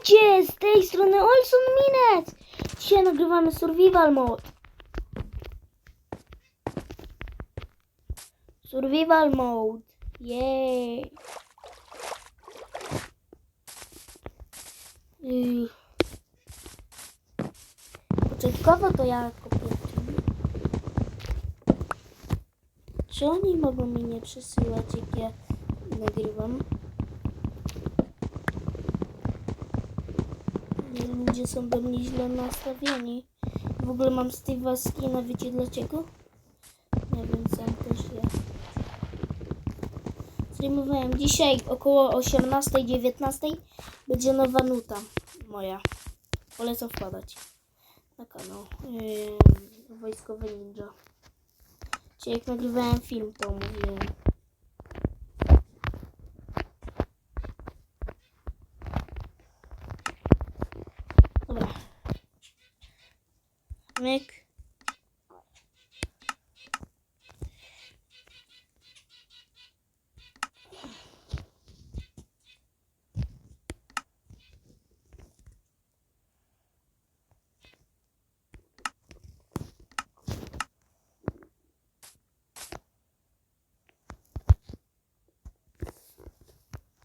Gdzie? Z tej strony Olson Minec! Dzisiaj nagrywamy Survival Mode. Survival Mode. Jej. Yy. Początkowo to ja kopię. Czy oni mogą mi nie przesyłać, jak ja nagrywam? Ludzie są do mnie źle nastawieni. W ogóle mam Steve'a skina, wiecie dlaczego? Nie wiem, sam też ja. Streamowałem dzisiaj około 18-19 będzie nowa nuta moja. Polecam wpadać na kanał yy, Wojskowy Ninja. Czyli jak nagrywałem film, to mówiłem. ekmek.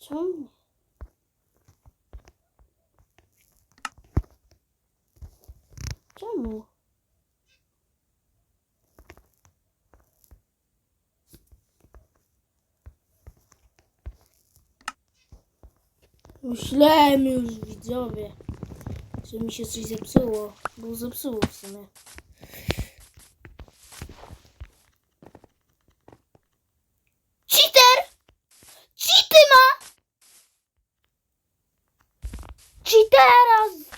Tamam Tamam Myślałem już widzowie, że mi się coś zepsuło, bo zepsuło w sumie. Cheater! Cheaty ma! Cheatera! z-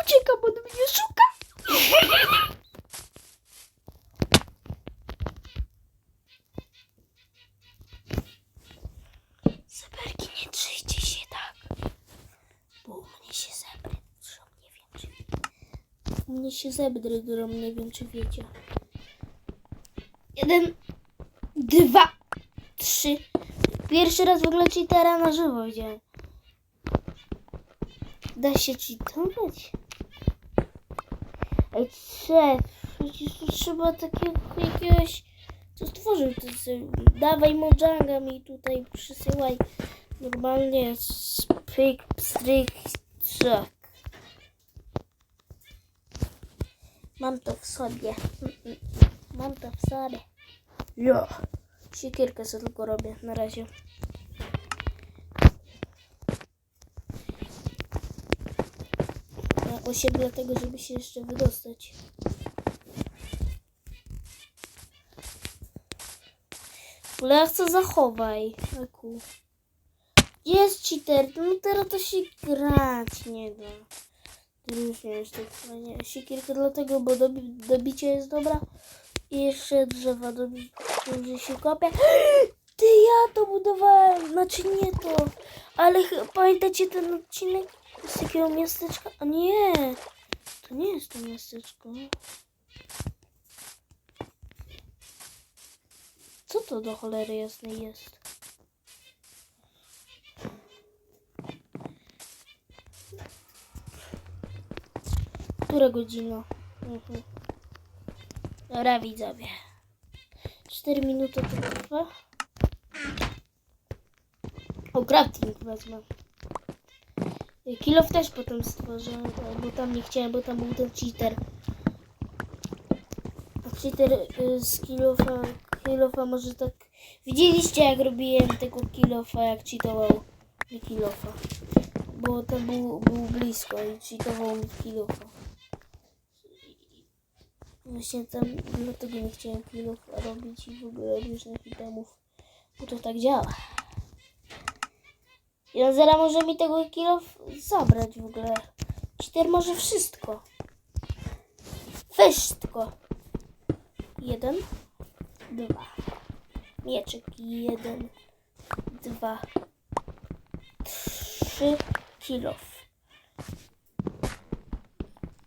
Ucieka, bo on mnie szuka. Zeberki, nie drzyjcie się tak. Bo u mnie się zebry drą, nie wiem czy U mnie się zebry drą, nie wiem czy wiecie. Jeden, dwa, trzy. Pierwszy raz w ogóle cheatera na żywo widziałem. Da się cheatować? Ej, szef, przecież tu trzeba takiego jakiegoś... Co stworzył to sobie? Dawaj mojanga mi tutaj przysyłaj. Normalnie spyk, pstryk, trzak. Mam to w sobie. Mam to w sobie. Jo. Siekierkę sobie tylko robię na razie. Na osiedle tego, żeby się jeszcze wydostać. Chcę zachowaj. Jest cheater, no teraz to się grać nie da. Nie tak fajnie. Siekierka dlatego, bo dobi dobicie jest dobra. I jeszcze drzewa dobicie, że się kopie. Ty, ja to budowałem. Znaczy nie to. Ale pamiętacie ten odcinek z takiego miasteczka? A nie. To nie jest to miasteczko. Co to do cholery jasnej jest? Która godzina? Mhm. Dobra, widzowie. 4 minuty to trwa. O, crafting wezmę. Kilof też potem stworzę, bo tam nie chciałem, bo tam był ten cheater. A cheater y, z kilofa, kilofa może tak... Widzieliście jak robiłem tego kilofa, jak cheatował mi kilofa. Bo tam był, był blisko i cheatował mi kilofa. Właśnie tam, dlatego nie chciałem kilofa robić i w ogóle różnych itemów. Bo to tak działa. I on zaraz może mi tego kilo zabrać w ogóle. Cheater może wszystko. Wszystko. Jeden, dwa. Mieczyk. Jeden, dwa, trzy. trzy kilo.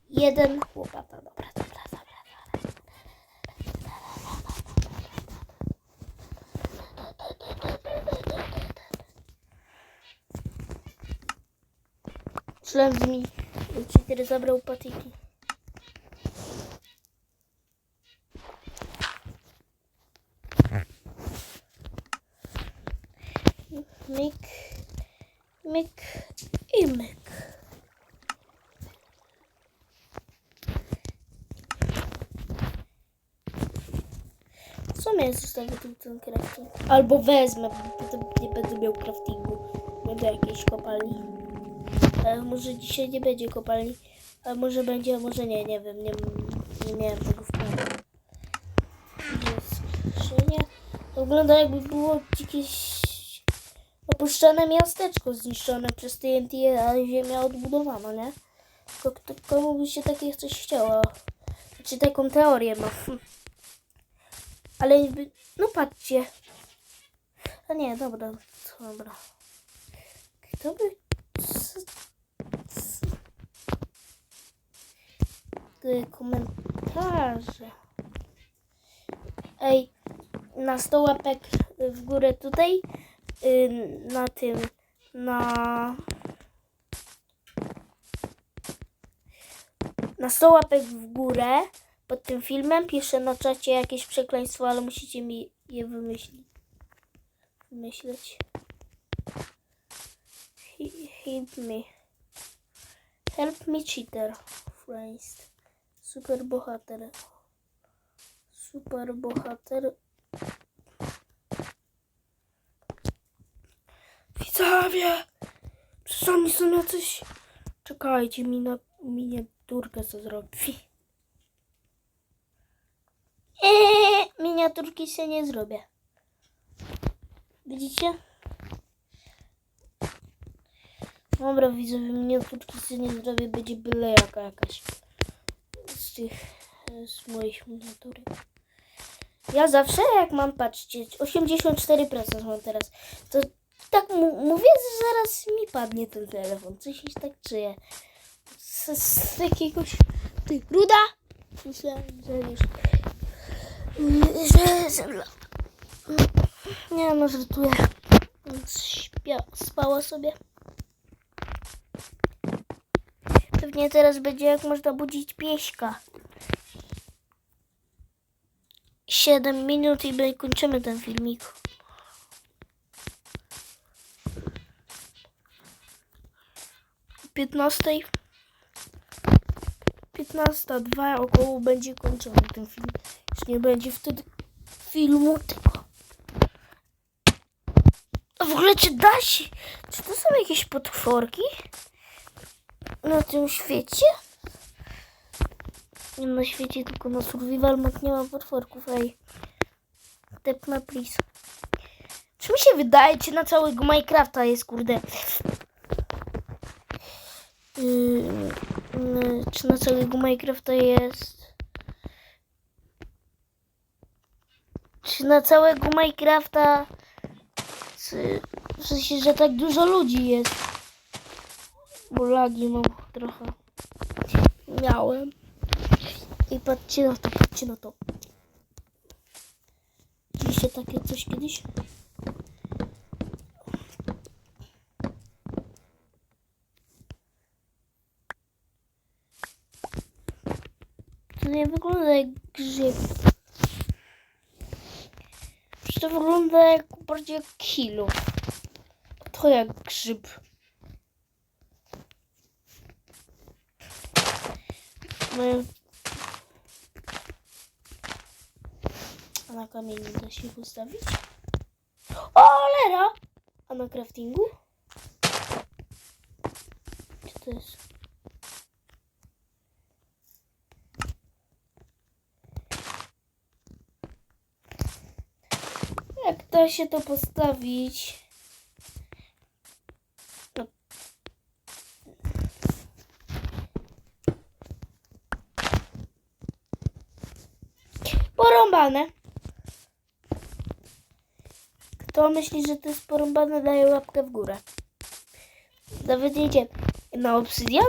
Jeden łopata, dobra, dobra, dobra, dobra. Szlem mi. Cheater zabrał patyki. Myk, myk i myk. W sumie zostawię tu ten crafting. Albo wezmę, bo potem nie będę miał craftingu. Będę jakiejś kopalni. Ale może dzisiaj nie będzie kopalni. A może będzie, a może nie, nie wiem. Nie, nie miałem tego w planie. Jest skrzynia? Wygląda jakby było jakieś opuszczone miasteczko zniszczone przez TNT, a ziemia odbudowana, nie? Tylko kto, komu by się takie coś chciało? Znaczy taką teorię ma. Ale no patrzcie. A nie, dobra, dobra. Kto by... komentarze. Ej, na 100 łapek w górę tutaj, y, na tym, na... Na 100 łapek w górę pod tym filmem piszę na czacie jakieś przekleństwo, ale musicie mi je wymyślić. Wymyśleć. Help me. Help me cheater. Friends. Super bohater. Super bohater. Widzowie! Przecież oni są jacyś... Czekajcie, mi na miniaturkę co zrobi. Eee, miniaturki się nie zrobię. Widzicie? Dobra, widzowie, miniaturki się nie zrobię, będzie byle jaka jakaś. Tych, e, z moich miniaturek. Ja zawsze jak mam, patrzcie, 84% mam teraz, to tak mówię, że zaraz mi padnie ten telefon. Coś się tak czuję. Z, z jakiegoś... Ty, ruda! Myślałem, że już... Że. Nie no, żartuję. Śpia, spała sobie. Pewnie teraz będzie jak można budzić pieśka. 7 minut i my kończymy ten filmik. O 15. 15, 2 około będzie kończony ten film. Już nie będzie wtedy filmu tylko. A w ogóle czy da się? Czy to są jakieś potworki? Na tym świecie? Nie na świecie, tylko na survival mode nie ma potworków, ej. Tepna please. Czy mi się wydaje, czy na całego Minecrafta jest, kurde... Yy, yy, czy na całego Minecrafta jest... Czy na całego Minecrafta... Czy, w sensie, że tak dużo ludzi jest. Bo lagi mam trochę. Miałem. I patrzcie na to, patrzcie na to. Widzieliście takie coś kiedyś? To nie wygląda jak grzyb. Przecież to wygląda jak bardziej jak kilo. To jak grzyb. Mają... A na kamieniu da się ich ustawić? O, lera! A na craftingu? Co to jest? Jak da się to postawić? No. Porąbane. Kto myśli, że to jest porąbane, daje łapkę w górę. Nawet idzie na obsydian?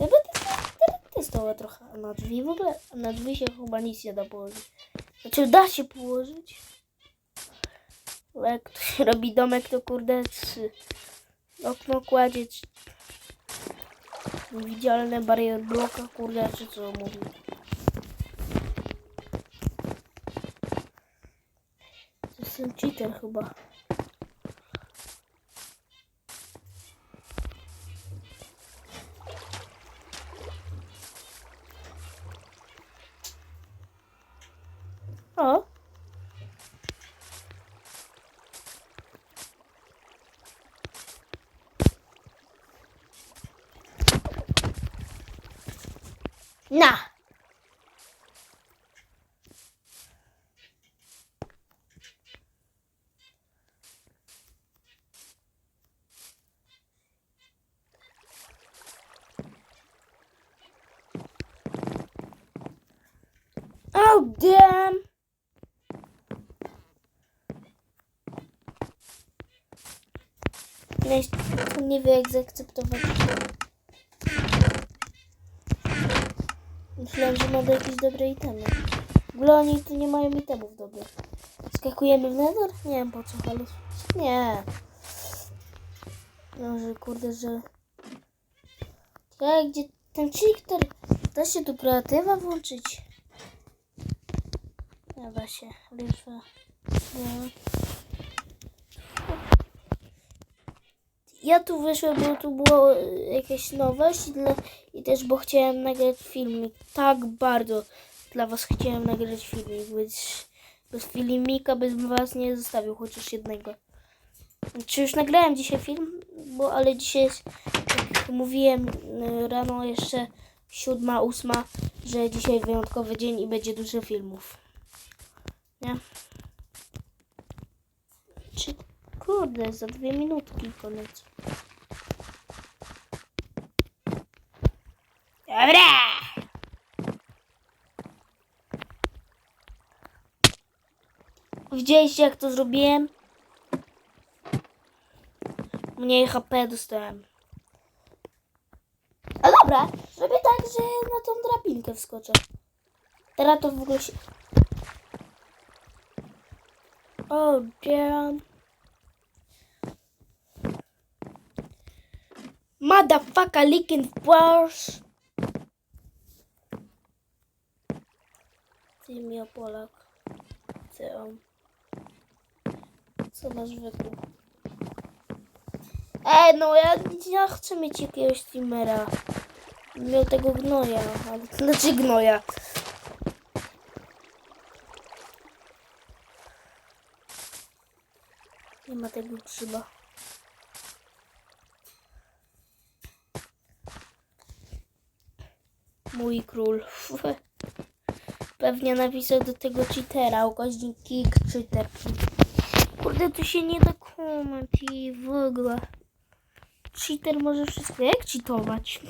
Ja będę te- testował trochę. A na drzwi w ogóle? Na drzwi się chyba nic nie da położyć. Znaczy da się położyć. Ale jak ktoś robi domek, to kurde trzy. Okno kładzie trzy. Niewidzialne bariery bloka, kurde, czy co mówi. To jestem cheater chyba. O! Oh damn! Nie, nie wie jak zaakceptować. Myślałem, że ma do jakieś dobre itemy. W ogóle oni tu nie mają itemów dobrych. Skakujemy w nether? Nie wiem po co, ale... Nie. Może kurde, że... Tak, gdzie ten cheater? Da się tu kreatywa włączyć? Nie da się. Liczba. Nie. Ja tu wyszłem, bo tu było e, jakaś nowość i, dla, i też, bo chciałem nagrać filmik. Tak bardzo dla was chciałem nagrać filmik, więc bez filmika bym was nie zostawił, chociaż jednego. Czy już nagrałem dzisiaj film? Bo, ale dzisiaj, jest, jak mówiłem e, rano jeszcze siódma, ósma, że dzisiaj wyjątkowy dzień i będzie dużo filmów. Nie? Czy kurde, za dwie minutki koniec. Dobra! Widzieliście jak to zrobiłem? Mniej HP dostałem. A dobra, zrobię tak, że na tą drabinkę wskoczę. Teraz to w ogóle się... Oh damn. Motherfucker licking flowers. Ty mi Polak. Ty on. Co masz wykół? Ej, no ja, ja chcę mieć jakiegoś streamera. Miał tego gnoja, znaczy gnoja. Nie ma tego grzyba. Mój król. Pewnie napisał do tego cheatera, ukośnik kick cheater. Kurde, tu się nie da koment i w ogóle. Cheater może wszystko. Jak cheatować?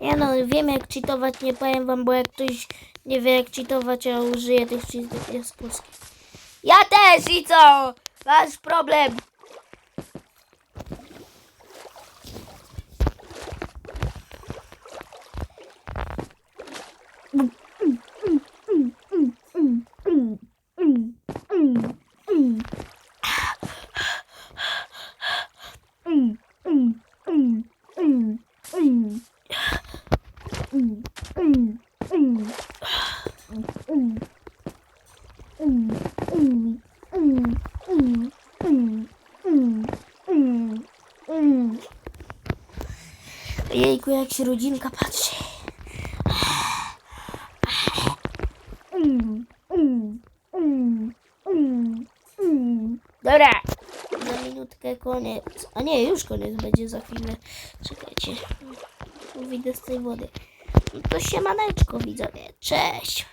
Ja no, wiem jak cheatować, nie powiem wam, bo jak ktoś nie wie jak cheatować, a użyje tych cheatów, jest polski. Ja też i co? Masz problem. Jejku, jak się rodzinka patrzy. Dobra, za minutkę koniec. A nie, już koniec będzie za chwilę. Czekajcie, wyjdę z tej wody. No to siemaneczko widzowie, cześć.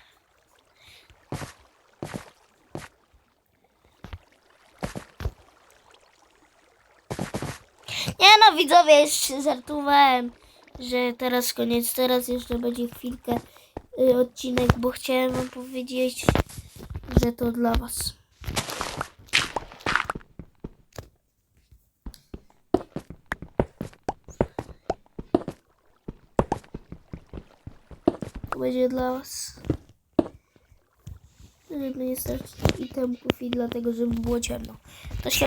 Nie no widzowie, jeszcze żartowałem, że teraz koniec, teraz jeszcze będzie chwilkę y, odcinek, bo chciałem wam powiedzieć że to dla was. To będzie dla was. Żeby nie stracić itemków i dlatego, żeby było ciemno. To się